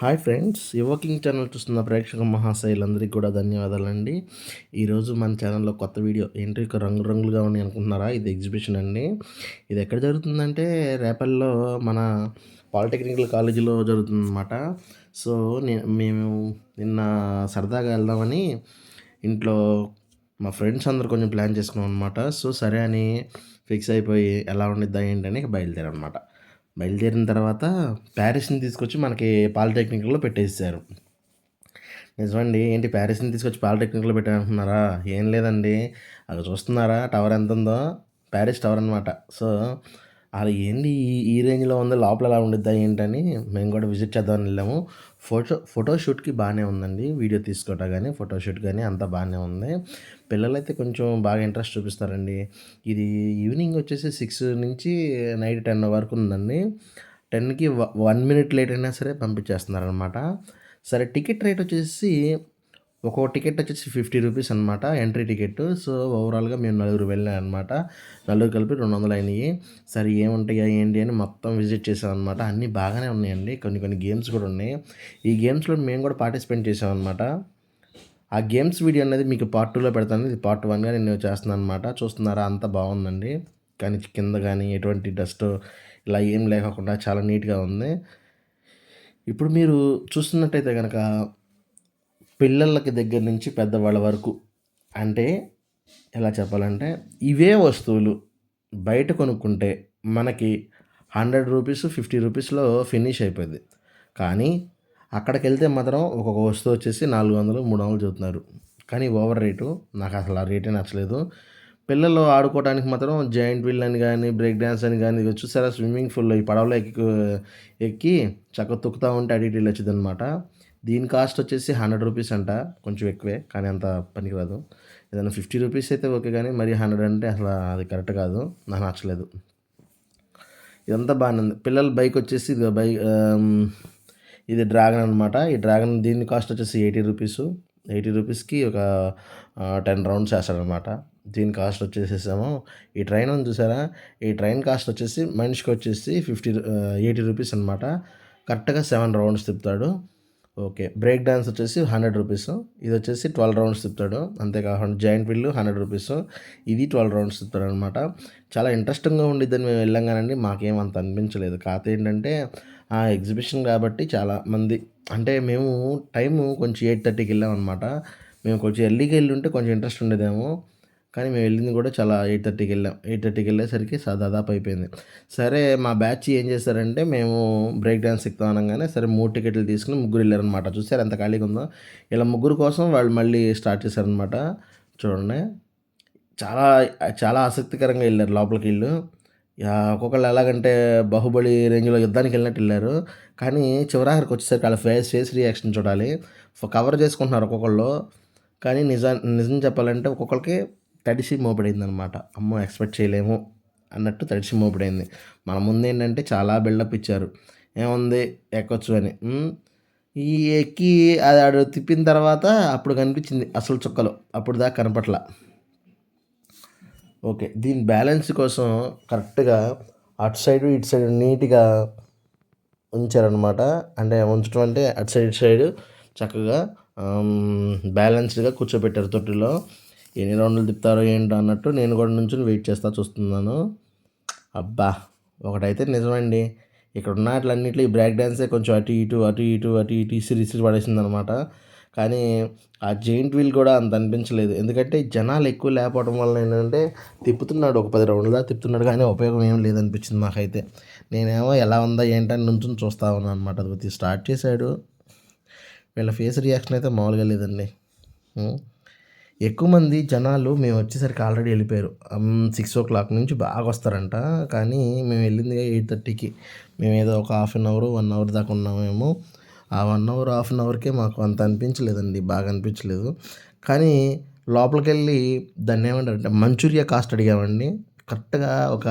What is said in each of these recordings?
Hi friends యువకింగ్ channel చూస్తున్న ప్రేక్షక మహాశైలందరికీ కూడా ధన్యవాదాలండి. ఈరోజు మన ఛానల్లో కొత్త వీడియో ఏంటి? ఇక రంగురంగులుగా ఉన్నాయి అనుకుంటున్నారా? ఇది ఎగ్జిబిషన్ అండి. ఇది ఎక్కడ జరుగుతుందంటే రేపల్లో మన పాలిటెక్నికల్ కాలేజీలో జరుగుతుందన్నమాట. సో నేను మేము నిన్న సరదాగా వెళ్దామని ఇంట్లో మా ఫ్రెండ్స్ అందరు కొంచెం ప్లాన్ చేసుకున్నాం అనమాట సో సరే అని ఫిక్స్ అయిపోయి ఎలా ఉండిద్దా ఏంటని బయలుదేరాం అనమాట బయలుదేరిన తర్వాత ప్యారిస్ని తీసుకొచ్చి మనకి పాలిటెక్నిక్లో పెట్టేసారు నిజమండి ఏంటి ప్యారిస్ని తీసుకొచ్చి పాలిటెక్నిక్లో పెట్టారంటున్నారా ఏం లేదండి. అక్కడ చూస్తున్నారా? టవర్ ఎంత ఉందో ప్యారిస్ టవర్ అనమాట సో అది ఏంటి ఈ రేంజ్లో ఉంది లోపల ఎలా ఉండిద్దా ఏంటని మేము కూడా విజిట్ చేద్దామని వెళ్ళాము. ఫోటో ఫోటోషూట్కి బాగానే ఉందండి వీడియో తీసుకోవటం కానీ ఫోటోషూట్ కానీ అంతా బాగానే ఉంది. పిల్లలైతే కొంచెం బాగా ఇంట్రెస్ట్ చూపిస్తారండి ఇది ఈవినింగ్ వచ్చేసి సిక్స్ నుంచి నైట్ టెన్ వరకు ఉందండి. టెన్కి వన్ మినిట్ లేట్ అయినా సరే పంపించేస్తున్నారనమాట సరే టికెట్ రేట్ వచ్చేసి ఒక్కో టికెట్ వచ్చేసి ఫిఫ్టీ రూపీస్ అనమాట ఎంట్రీ టికెట్. సో ఓవరాల్గా మేము నలుగురు వెళ్ళాం అనమాట నలుగురు కలిపి రెండు వందలు అయినాయి. సరే ఏముంటాయా ఏంటి అని మొత్తం విజిట్ చేసాం అనమాట అన్నీ బాగానే ఉన్నాయండి. కొన్ని కొన్ని గేమ్స్ కూడా ఉన్నాయి. ఈ గేమ్స్లో మేము కూడా పార్టిసిపేట్ చేసాం అనమాట ఆ గేమ్స్ వీడియో అనేది మీకు పార్ట్ టూలో పెడతాను. ఇది పార్ట్ వన్గా నేను చేస్తున్నాను అనమాట చూస్తున్నారా? అంత బాగుందండి. కానీ కింద కానీ ఎటువంటి డస్ట్ ఇలా ఏం లేకుండా చాలా నీట్గా ఉంది. ఇప్పుడు మీరు చూస్తున్నట్టయితే కనుక పిల్లలకి దగ్గర నుంచి పెద్దవాళ్ళ వరకు అంటే ఎలా చెప్పాలంటే ఇవే వస్తువులు బయట కొనుక్కుంటే మనకి హండ్రెడ్ రూపీస్ ఫిఫ్టీ రూపీస్లో ఫినిష్ అయిపోయింది. కానీ అక్కడికి వెళ్తే మాత్రం ఒక్కొక్క వస్తువు వచ్చేసి నాలుగు వందలు మూడు వందలు చూస్తున్నారు కానీ ఓవర్ రేటు నాకు అసలు ఆ రేటే నచ్చలేదు. పిల్లలు ఆడుకోవడానికి మాత్రం జాయింట్ వీల్ అని కానీ బ్రేక్ డ్యాన్స్ అని కానీ ఇది సరే స్విమ్మింగ్ పూల్లో ఈ పడవలో ఎక్కి ఎక్కి చక్కగా తొక్కుతూ ఉంటే అడిగి ఇటు వచ్చింది అనమాట దీని కాస్ట్ వచ్చేసి హండ్రెడ్ రూపీస్ అంట కొంచెం ఎక్కువే కానీ అంత పనికిరాదు. ఏదైనా ఫిఫ్టీ రూపీస్ అయితే ఓకే కానీ మరి హండ్రెడ్ అంటే అసలు అది కరెక్ట్ కాదు నాకు నచ్చలేదు. ఇదంతా బాగానే ఉంది. పిల్లల బైక్ వచ్చేసి ఇది బైక్ ఇది డ్రాగన్ అనమాట ఈ డ్రాగన్ దీని కాస్ట్ వచ్చేసి ఎయిటీ రూపీస్. ఎయిటీ రూపీస్కి ఒక టెన్ రౌండ్స్ వేస్తాడనమాట దీని కాస్ట్ వచ్చేసేసాము ఈ ట్రైన్ ఉంది చూసారా? ఈ ట్రైన్ కాస్ట్ వచ్చేసి మనిషికి వచ్చేసి ఫిఫ్టీ ఎయిటీ రూపీస్ అనమాట కరెక్ట్గా సెవెన్ రౌండ్స్ తిప్పుతాడు. ఓకే. బ్రేక్ డాన్స్ వచ్చేసి హండ్రెడ్ రూపీస్. ఇది వచ్చేసి ట్వెల్వ్ రౌండ్స్ తిప్పుతాడు. అంతేకాకుండా జాయింట్ వీల్ హండ్రెడ్ రూపీస్. ఇది ట్వెల్వ్ రౌండ్స్ తిప్పుతాడు అనమాట చాలా ఇంట్రెస్టింగ్గా ఉండిద్దని మేము వెళ్ళాం కానండి మాకేం అంత అనిపించలేదు. కాకపోతే ఏంటంటే ఆ ఎగ్జిబిషన్ కాబట్టి చాలా మంది అంటే మేము టైము కొంచెం ఎయిట్ థర్టీకి వెళ్ళాం అనమాట మేము కొంచెం ఎర్లీకి వెళ్ళి ఉంటే కొంచెం ఇంట్రెస్ట్ ఉండేదేమో. కానీ మేము వెళ్ళింది కూడా చాలా ఎయిట్ థర్టీకి వెళ్ళాం. ఎయిట్ థర్టీకి వెళ్ళేసరికి దాదాపు అయిపోయింది. సరే మా బ్యాచ్ ఏం చేశారంటే మేము బ్రేక్ డ్యాన్స్ ఎక్కుతాం అనగానే సరే మూడు టికెట్లు తీసుకుని ముగ్గురు వెళ్ళారనమాట చూసారు ఎంత ఖాళీగా ఉందో? ఇలా ముగ్గురు కోసం వాళ్ళు మళ్ళీ స్టార్ట్ చేశారనమాట చూడండి. చాలా చాలా ఆసక్తికరంగా వెళ్ళారు లోపలికి వీళ్ళు. ఒక్కొక్కళ్ళు ఎలాగంటే బాహుబలి రేంజ్లో యుద్ధానికి వెళ్ళినట్టు వెళ్ళారు. కానీ చివరాఖరికి వచ్చేసరికి వాళ్ళ ఫేస్ ఫేస్ రియాక్షన్ చూడాలి. కవర్ చేసుకుంటున్నారు ఒక్కొక్కళ్ళు. కానీ నిజా నిజం చెప్పాలంటే ఒక్కొక్కరికి తడిసి మోపడింది అనమాట అమ్మో ఎక్స్పెక్ట్ చేయలేము అన్నట్టు తడిసి మోపడైంది. మన ముందు ఏంటంటే చాలా బిల్డప్ ఇచ్చారు. ఏముంది? ఎక్కొచ్చు అని. ఈ ఎక్కి అది ఆడు తిప్పిన తర్వాత అప్పుడు కనిపించింది అసలు చుక్కలు. అప్పుడు దాకా కనపట్ల. ఓకే దీని బ్యాలెన్స్ కోసం కరెక్ట్గా అటు సైడ్ ఇటు సైడ్ నీట్గా ఉంచారనమాట అంటే ఉంచడం అంటే అటు సైడ్ ఇటు సైడ్ చక్కగా బ్యాలెన్స్డ్గా కూర్చోబెట్టారు తొట్టిలో. ఎన్ని రౌండ్లు తిప్పుతారో ఏంటో అన్నట్టు నేను కూడా నుంచి వెయిట్ చేస్తా చూస్తున్నాను. అబ్బా ఒకటైతే నిజమండి. ఇక్కడ ఉన్న వాటిలన్నింటిలో ఈ బ్రేక్ డ్యాన్సే కొంచెం అటు ఇటు అటు ఇటు అటు ఇటు ఇసిరి ఇసిరి పడేసింది అనమాట కానీ ఆ జెయింట్ వీల్ కూడా అంత అనిపించలేదు. ఎందుకంటే జనాలు ఎక్కువ లేకపోవడం వల్ల ఏంటంటే తిప్పుతున్నాడు ఒక పది రౌండ్ల దాకా తిప్పుతున్నాడు కానీ ఉపయోగం ఏం లేదనిపించింది మాకైతే. నేనేమో ఎలా ఉందా ఏంటని నుంచి చూస్తా ఉన్నాను అనమాట అది స్టార్ట్ చేశాడు. వీళ్ళ ఫేస్ రియాక్షన్ అయితే మామూలుగా లేదండి. ఎక్కువ మంది జనాలు మేము వచ్చేసరికి ఆల్రెడీ వెళ్ళిపోయారు. సిక్స్ ఓ క్లాక్ నుంచి బాగా వస్తారంట. కానీ మేము వెళ్ళింది ఎయిట్ థర్టీకి. మేము ఏదో ఒక half an hour one hour దాకా ఉన్నామేమో. ఆ వన్ అవర్ హాఫ్ అన్ అవర్కే మాకు అంత అనిపించలేదండి. బాగా అనిపించలేదు. కానీ లోపలికి వెళ్ళి దాన్ని ఏమంటారంటే మంచూరియా కాస్ట్ అడిగామండి. కరెక్ట్గా ఒక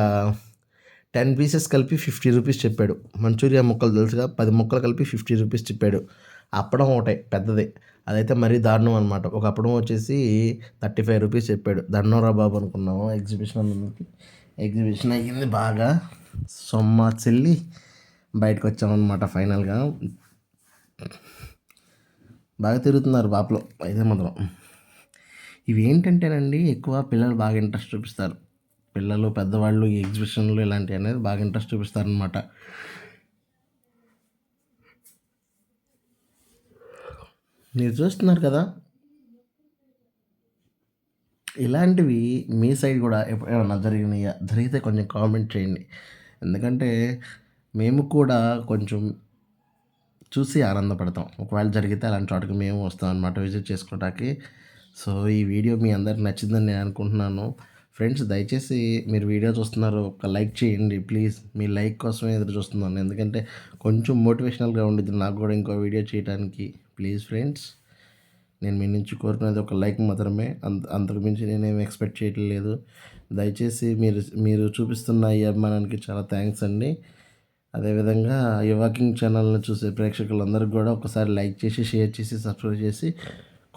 టెన్ పీసెస్ కలిపి ఫిఫ్టీ రూపీస్ చెప్పాడు. మంచూరియా ముక్కలు తెలుసుగా పది ముక్కలు కలిపి ఫిఫ్టీ రూపీస్ చెప్పాడు. అప్పడం ఒకటే పెద్దది. అదైతే మరీ దారుణం అనమాట ఒక అప్పడం వచ్చేసి థర్టీ ఫైవ్ రూపీస్ చెప్పాడు. దండోరా బాబు అనుకున్నాము. ఎగ్జిబిషన్ అన్నందుకు. ఎగ్జిబిషన్ అయ్యింది బాగా. సొమ్మ చెల్లి బయటకు వచ్చామన్నమాట ఫైనల్గా. బాగా తిరుగుతున్నారు బాపులో. అయితే మాత్రం ఇవి ఏంటంటేనండి ఎక్కువ పిల్లలు బాగా ఇంట్రెస్ట్ చూపిస్తారు. పిల్లలు పెద్దవాళ్ళు ఈ ఎగ్జిబిషన్లు ఇలాంటివి అనేది బాగా ఇంట్రెస్ట్ చూపిస్తారనమాట మీరు చూస్తున్నారు కదా? ఇలాంటివి మీ సైడ్ కూడా ఏమన్నా జరిగినాయా? జరిగితే కొంచెం కామెంట్ చేయండి. ఎందుకంటే మేము కూడా కొంచెం చూసి ఆనందపడతాం. ఒకవేళ జరిగితే అలాంటి చోటకి మేము వస్తాం అనమాట విజిట్ చేసుకోవడానికి సో ఈ వీడియో మీ అందరికి నచ్చిందని నేను అనుకుంటున్నాను. ఫ్రెండ్స్ దయచేసి మీరు వీడియో చూస్తున్నారు ఒక లైక్ చేయండి ప్లీజ్. మీ లైక్ కోసమే ఎదురు చూస్తున్నాను. ఎందుకంటే కొంచెం మోటివేషనల్గా ఉండిద్ది నాకు కూడా ఇంకో వీడియో చేయడానికి ప్లీజ్ ఫ్రెండ్స్ నేను మీ నుంచి కోరుకునేది ఒక లైక్ మాత్రమే. అంత అంతకు మించి నేనేం ఎక్స్పెక్ట్ చేయట్లేదు దయచేసి మీరు మీరు చూపిస్తున్న ఈ అభిమానానికి చాలా థ్యాంక్స్ అండి. అదేవిధంగా ఈ వాకింగ్ ఛానల్ని చూసే ప్రేక్షకులందరికీ కూడా ఒకసారి లైక్ చేసి షేర్ చేసి సబ్స్క్రైబ్ చేసి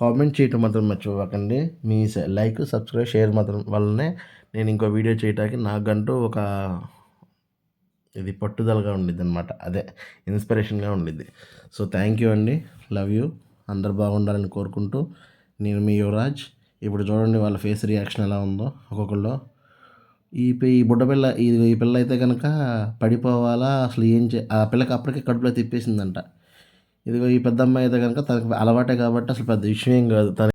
కామెంట్ చేయటం మాత్రం మర్చిపోకండి. మీ లైక్ సబ్స్క్రైబ్ షేర్ మాత్రం వల్లనే నేను ఇంకో వీడియో చేయడానికి నాకంటూ ఒక ఇది పట్టుదలగా ఉండిద్ది అనమాట అదే ఇన్స్పిరేషన్గా ఉండిద్ది. సో థ్యాంక్ యూ అండి. Love you. అందరు బాగుండాలని కోరుకుంటూ నేను మీ యువరాజ్. ఇప్పుడు చూడండి వాళ్ళ ఫేస్ రియాక్షన్ ఎలా ఉందో ఒక్కొక్కళ్ళు. ఈ పి- ఈ బుడ్డ పిల్ల ఈ ఈ పిల్ల అయితే కనుక పడిపోవాలా? అసలు ఏం చే ఆ పిల్లకి అప్పటికే కడుపులో తిప్పేసిందంట. ఇదిగో ఈ పెద్ద అమ్మాయి అయితే కనుక తనకి అలవాటే కాబట్టి అసలు పెద్ద విషయం ఏం కాదు. తన